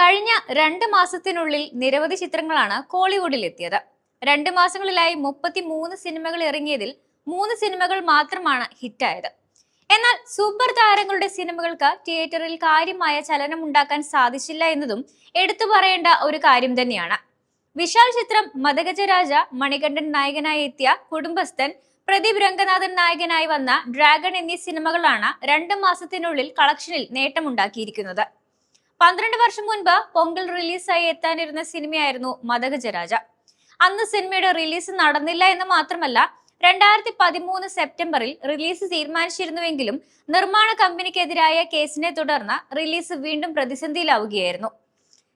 കഴിഞ്ഞ രണ്ട് മാസത്തിനുള്ളിൽ നിരവധി ചിത്രങ്ങളാണ് കോളിവുഡിൽ എത്തിയത് രണ്ട് മാസങ്ങളിലായി മുപ്പത്തി മൂന്ന് സിനിമകൾ ഇറങ്ങിയതിൽ മൂന്ന് സിനിമകൾ മാത്രമാണ് ഹിറ്റായത്. എന്നാൽ സൂപ്പർ താരങ്ങളുടെ സിനിമകൾക്ക് തിയേറ്ററിൽ കാര്യമായ ചലനം ഉണ്ടാക്കാൻ സാധിച്ചില്ല എന്നതും എടുത്തു പറയേണ്ട ഒരു കാര്യം തന്നെയാണ്. വിശാൽ ചിത്രം മദഗജരാജ മണികണ്ഠൻ നായകനായി എത്തിയ കുടുംബസ്ഥൻ പ്രദീപ് രംഗനാഥൻ നായകനായി വന്ന ഡ്രാഗൺ എന്നീ സിനിമകളാണ് രണ്ട് മാസത്തിനുള്ളിൽ കളക്ഷനിൽ നേട്ടമുണ്ടാക്കിയിരിക്കുന്നത്. പന്ത്രണ്ട് വർഷം മുൻപ് പൊങ്കൽ റിലീസായി എത്താനിരുന്ന സിനിമയായിരുന്നു മദഗജരാജ അന്ന് സിനിമയുടെ റിലീസ് നടന്നില്ല എന്ന് മാത്രമല്ല രണ്ടായിരത്തി പതിമൂന്ന് സെപ്റ്റംബറിൽ റിലീസ് തീരുമാനിച്ചിരുന്നുവെങ്കിലും നിർമ്മാണ കമ്പനിക്കെതിരായ കേസിനെ തുടർന്ന് റിലീസ് വീണ്ടും പ്രതിസന്ധിയിലാവുകയായിരുന്നു.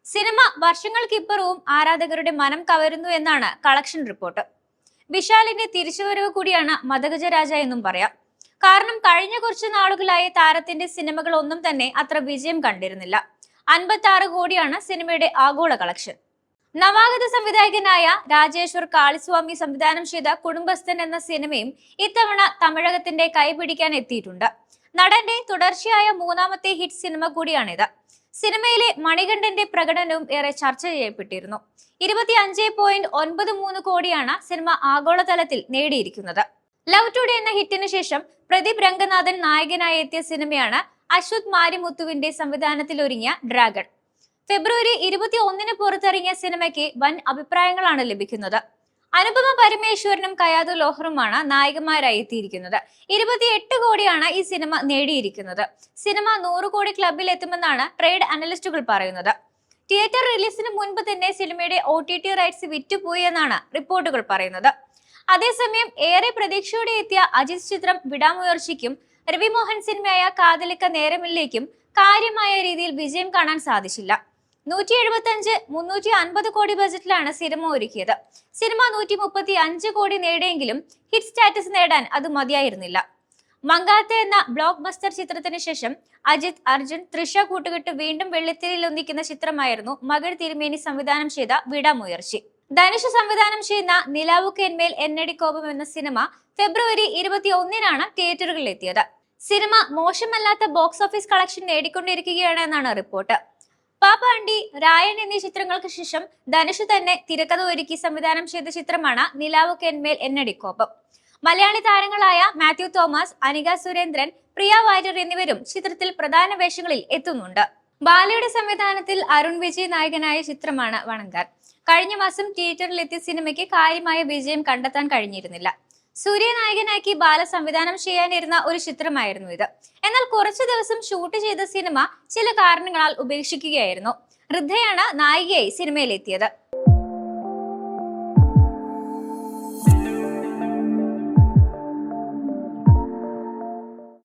സിനിമ വർഷങ്ങൾക്കിപ്പുറവും ആരാധകരുടെ മനം കവരുന്നു എന്നാണ് കളക്ഷൻ റിപ്പോർട്ട്. വിശാലിന്റെ തിരിച്ചുവരവ് കൂടിയാണ് മദഗജരാജ എന്നും പറയാം. കാരണം കഴിഞ്ഞ കുറച്ച് നാളുകളായി താരത്തിന്റെ സിനിമകൾ ഒന്നും തന്നെ അത്ര വിജയം കണ്ടിരുന്നില്ല. അൻപത്തി ആറ് കോടിയാണ് സിനിമയുടെ ആഗോള കളക്ഷൻ. നവാഗത സംവിധായകനായ രാജേശ്വർ കാളിസ്വാമി സംവിധാനം ചെയ്ത കുടുംബസ്ഥൻ എന്ന സിനിമയും ഇത്തവണ തമിഴകത്തിന്റെ കൈപിടിക്കാൻ എത്തിയിട്ടുണ്ട്. നടന്റെ തുടർച്ചയായ മൂന്നാമത്തെ ഹിറ്റ് സിനിമ കൂടിയാണിത്. സിനിമയിലെ മണികണ്ഠന്റെ പ്രകടനവും ഏറെ ചർച്ച ചെയ്യപ്പെട്ടിരുന്നു. ഇരുപത്തി അഞ്ച് പോയിന്റ് ഒൻപത് മൂന്ന് കോടിയാണ് സിനിമ ആഗോളതലത്തിൽ നേടിയിരിക്കുന്നത്. ലവ് ടുഡേ എന്ന ഹിറ്റിന് ശേഷം പ്രദീപ് രംഗനാഥൻ നായകനായി എത്തിയ സിനിമയാണ് അശ്വത് മാരിമുത്തുവിന്റെ സംവിധാനത്തിൽ ഒരുങ്ങിയ ഡ്രാഗൺ. ഫെബ്രുവരി ഇരുപത്തി ഒന്നിന് പുറത്തിറങ്ങിയ സിനിമയ്ക്ക് വൻ അഭിപ്രായങ്ങളാണ് ലഭിക്കുന്നത്. അനുപമ പരമേശ്വരനും കയാതു ലോഹറുമാണ് നായകന്മാരായി എത്തിയിരിക്കുന്നത് ഇരുപത്തിയെട്ട് കോടിയാണ് ഈ സിനിമ നേടിയിരിക്കുന്നത്. സിനിമ നൂറ് കോടി ക്ലബിൽ എത്തുമെന്നാണ് ട്രേഡ് അനലിസ്റ്റുകൾ പറയുന്നത്. തിയേറ്റർ റിലീസിന് മുൻപ് തന്നെ സിനിമയുടെ ഒ ടി ടി റൈറ്റ്സ് വിറ്റുപോയി എന്നാണ് റിപ്പോർട്ടുകൾ പറയുന്നത്. അതേസമയം ഏറെ പ്രതീക്ഷയോടെ എത്തിയ അജിത് ചിത്രം വിടാമുയർച്ചയ്ക്കും രവി മോഹൻ സിനിമയായ കാതലിക്ക നേരമില്ലേക്കും കാര്യമായ രീതിയിൽ വിജയം കാണാൻ സാധിച്ചില്ല. നൂറ്റി എഴുപത്തി അഞ്ച് മുന്നൂറ്റി അൻപത് കോടി ബജറ്റിലാണ് സിനിമ ഒരുക്കിയത്. സിനിമ നൂറ്റി മുപ്പത്തി അഞ്ച് കോടി നേടിയെങ്കിലും ഹിറ്റ് സ്റ്റാറ്റസ് നേടാൻ അത് മതിയായിരുന്നില്ല. മങ്കാത്ത എന്ന ബ്ലോക്ക് ബസ്റ്റർ ചിത്രത്തിന് ശേഷം അജിത് അർജുൻ തൃഷ കൂട്ടുകെട്ട് വീണ്ടും വെള്ളിത്തിരിയിൽ ഒന്നിക്കുന്ന ചിത്രമായിരുന്നു മകൾ തിരുമേനി സംവിധാനം ചെയ്ത വിടാമുയർച്ചി. ധനുഷ് സംവിധാനം ചെയ്യുന്ന നിലാവുക്കേന്മേൽ എന്നടി കോപം എന്ന സിനിമ ഫെബ്രുവരി ഇരുപത്തി ഒന്നിനാണ് തിയേറ്ററുകളിൽ എത്തിയത് സിനിമ മോശമല്ലാത്ത ബോക്സ് ഓഫീസ് കളക്ഷൻ നേടിക്കൊണ്ടിരിക്കുകയാണ് എന്നാണ് റിപ്പോർട്ട്. പാപ്പാണ്ടി റായൻ എന്നീ ചിത്രങ്ങൾക്ക് ശേഷം ധനുഷ് തന്നെ തിരക്കഥ ഒരുക്കി സംവിധാനം ചെയ്ത ചിത്രമാണ് നിലാവ് കെന്മേൽ എന്നടിക്കോപ്പം മലയാളി താരങ്ങളായ മാത്യു തോമസ് അനിക സുരേന്ദ്രൻ പ്രിയ വാര്യർ എന്നിവരും ചിത്രത്തിൽ പ്രധാന വേഷങ്ങളിൽ എത്തുന്നുണ്ട്. ബാലയുടെ സംവിധാനത്തിൽ അരുൺ വിജയ് നായകനായ ചിത്രമാണ് വണങ്കാർ കഴിഞ്ഞ മാസം തിയേറ്ററിൽ എത്തിയ സിനിമയ്ക്ക് കാര്യമായ വിജയം കണ്ടെത്താൻ കഴിഞ്ഞിരുന്നില്ല. സൂര്യ നായകനാക്കി ബാല സംവിധാനം ചെയ്യാനിരുന്ന ഒരു ചിത്രമായിരുന്നു ഇത്. എന്നാൽ കുറച്ചു ദിവസം ഷൂട്ട് ചെയ്ത സിനിമ ചില കാരണങ്ങളാൽ ഉപേക്ഷിക്കുകയായിരുന്നു. ഹൃദയാണ് നായികയായി സിനിമയിലെത്തിയത്.